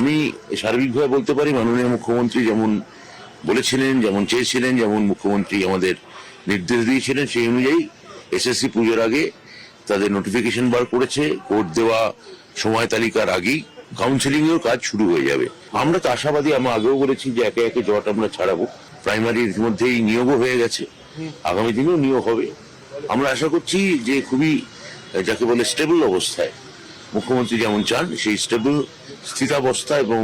আমি সার্বিকভাবে বলতে পারি, মাননীয় মুখ্যমন্ত্রী যেমন বলেছিলেন, যেমন চেয়েছিলেন, যেমন মুখ্যমন্ত্রী আমাদের নির্দেশ দিয়েছিলেন, সেই অনুযায়ী এসএসসি পুজোর আগে তাদের নোটিফিকেশন বার করেছে। কোর্ট দেওয়া সময় তালিকার আগেই কাউন্সিলিং এর কাজ শুরু হয়ে যাবে। আমরা তো আশাবাদী আমরা আগেও বলেছি যে একে একে জট আমরা ছাড়াবো। প্রাইমারি ইতিমধ্যেই নিয়োগও হয়ে গেছে। আগামী দিনেও নিয়োগ হবে। আমরা আশা করছি যে খুবই, যাকে বলে স্টেবল অবস্থায়, মুখ্যমন্ত্রী যেমন চান, সেই স্টেবল স্থিতাবস্থা এবং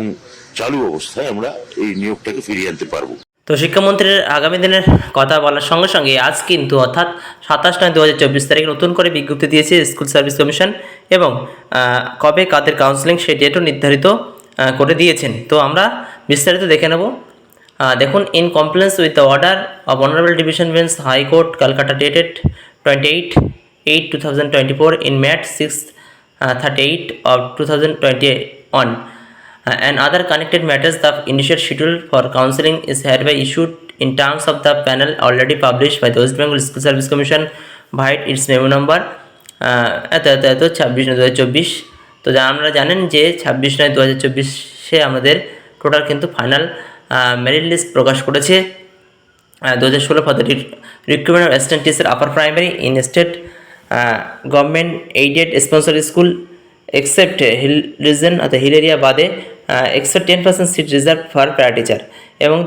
চালু অবস্থায় আমরা এই নিয়োগটাকে ফিরিয়ে আনতে পারব। তো শিক্ষামন্ত্রীর আগামী দিনের কথা বলার সঙ্গে সঙ্গে আজ কিন্তু অর্থাৎ সাতাশ নয় দু হাজার চব্বিশ তারিখে নতুন করে বিজ্ঞপ্তি দিয়েছে স্কুল সার্ভিস কমিশন এবং কবে কাদের কাউন্সিলিং সেই ডেটও নির্ধারিত করে দিয়েছেন। তো আমরা বিস্তারিত দেখে নেব। দেখুন in compliance with the order of honourable division bench high court Kolkata dated twenty eight eight two thousand twenty four in MAT six thirty eight of two thousand twenty Uh, and other connected matters the initial schedule for counseling is hereby issued in terms of the panel already published by the West Bengal School Service Commission by its memo number uh, এত এত এত ছাব্বিশ নয় দু হাজার চব্বিশ তো আমরা জানেন যে ছাব্বিশ নয় দু হাজার চব্বিশে আমাদের টোটাল কিন্তু ফাইনাল মেরিট লিস্ট প্রকাশ করেছে দু হাজার ষোলো for the recruitment assistant teacher upper primary in state government aided sponsor school except hill region অর্থাৎ হিল এরিয়া বাদে except ten percent seat reserve for para teacher এবং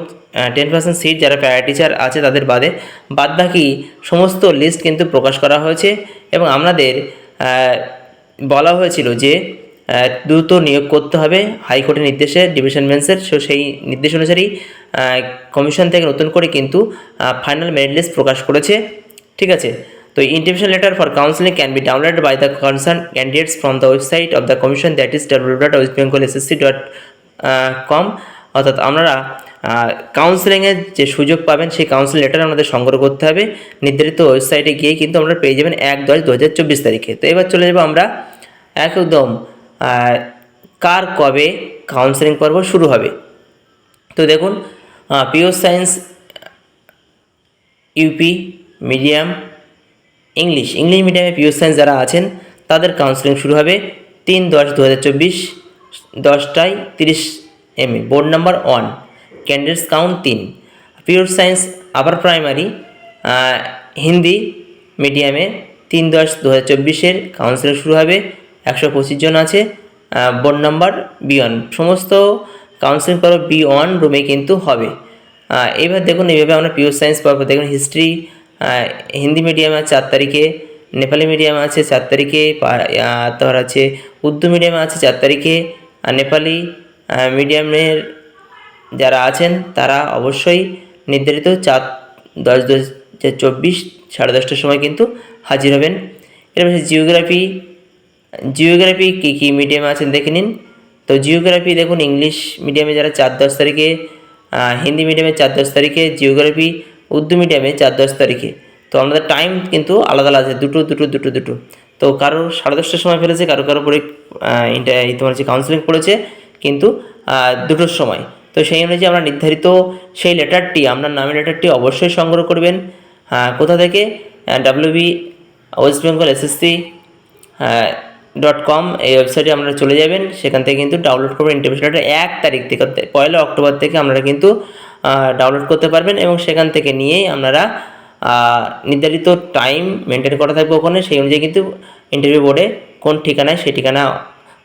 টেন পার্সেন্ট সিট যারা para teacher আছে তাদের বাদে বাদবাকি সমস্ত list কিন্তু প্রকাশ করা হয়েছে এবং আমাদের বলা হয়েছিল যে দ্রুত নিয়োগ করতে হবে। হাইকোর্টের নির্দেশে ডিভিশন বেঞ্চের সেই নির্দেশ অনুসারেই কমিশন থেকে নতুন করে কিন্তু ফাইনাল মেরিট লিস্ট প্রকাশ করেছে। ঠিক আছে? তো intimation letter for counselling can be download by the concern candidates from the website of the commission that is W dot West Bengal SSC dot com অর্থাৎ আপনারা কাউন্সিলিংয়ের যে সুযোগ পাবেন, সেই কাউন্সিলিং লেটার আমাদের সংগ্রহ করতে হবে। নির্ধারিত ওয়েবসাইটে গিয়ে কিন্তু আমরা পেয়ে যাবেন এক দশ দু হাজার চব্বিশ তারিখে। তো এবার চলে যাব আমরা একদম কার কবে কাউন্সিলিং পর্ব শুরু হবে। তো দেখুন pure science UP medium English English মিডিয়ামে পিওর সায়েন্স যারা আছেন, তাদের কাউন্সিলিং শুরু হবে তিন দশ দু হাজার চব্বিশ দশটায় তিরিশ AM board number one candidates count তিন। Pure science upper primary Hindi মিডিয়ামে তিন দশ দু হাজার চব্বিশের কাউন্সিলিং শুরু হবে, একশো পঁচিশ জন আছে বোর্ড নাম্বার বি ওয়ান সমস্ত কাউন্সিলিং পর্ব বি ওয়ান রুমে কিন্তু হবে। এবার দেখুন এইভাবে আমরা পিওর সায়েন্স পর্ব, দেখুন হিস্ট্রি হিন্দি মিডিয়ামে আছে চার তারিখে, নেপালি মিডিয়ামে আছে চার তারিখে তারপর আছে উর্দু মিডিয়ামে আছে চার তারিখে, আর নেপালি মিডিয়ামের যারা আছেন, তারা অবশ্যই নির্ধারিত চার দশ দশ হাজার চব্বিশ সাড়ে দশটার সময় কিন্তু হাজির হবেন। এরপর জিওগ্রাফি জিওগ্রাফি কী কী মিডিয়ামে আছেন দেখে নিন। তো জিওগ্রাফি দেখুন ইংলিশ মিডিয়ামে যারা চার দশ তারিখে হিন্দি মিডিয়ামে চার দশ তারিখে জিওগ্রাফি উর্দু মিডিয়ামে চার দশ তারিখে। তো আমাদের টাইম কিন্তু আলাদা আলাদা আছে দুটো দুটো দুটো দুটো। তো কারোর সাড়ে দশটার সময় ফেলেছে, কারও কারও পরে তোমার হচ্ছে কাউন্সিলিং পড়েছে, কিন্তু দুটোর সময়। তো সেই অনুযায়ী আমরা নির্ধারিত সেই লেটারটি আপনার নামের লেটারটি অবশ্যই সংগ্রহ করবেন। কোথা থেকে? W B West Bengal SSC dot com এই ওয়েবসাইটে আপনারা চলে যাবেন। সেখান থেকে কিন্তু ডাউনলোড করবেন। ইন্টারভিউ লেটার এক তারিখ থেকে, পয়লা অক্টোবর থেকে আপনারা কিন্তু ডাউনলোড করতে পারবেন এবং সেখান থেকে নিয়েই আপনারা নির্ধারিত টাইম মেনটেন করা থাকবে ওখানে। সেই অনুযায়ী কিন্তু ইন্টারভিউ বোর্ডে কোন ঠিকানায় সেই ঠিকানা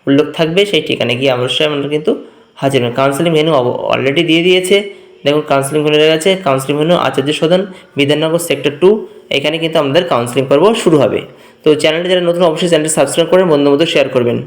উল্লেখ থাকবে, সেই ঠিকানায় গিয়ে অবশ্যই আপনারা কিন্তু হাজির হবেন। কাউন্সিলিং ভেন্যু অলরেডি দিয়ে দিয়েছে। দেখুন কাউন্সিলিং হয়ে গেছে। Counselling venue Acharya Sadan, Bidhannagar sector two এখানে কিন্তু আমাদের কাউন্সিলিং পর্ব শুরু হবে। তো চ্যানেলটা যারা নতুন, অবশ্যই চ্যানেলটি সাবস্ক্রাইব করে বন্ধু মতো শেয়ার করবেন।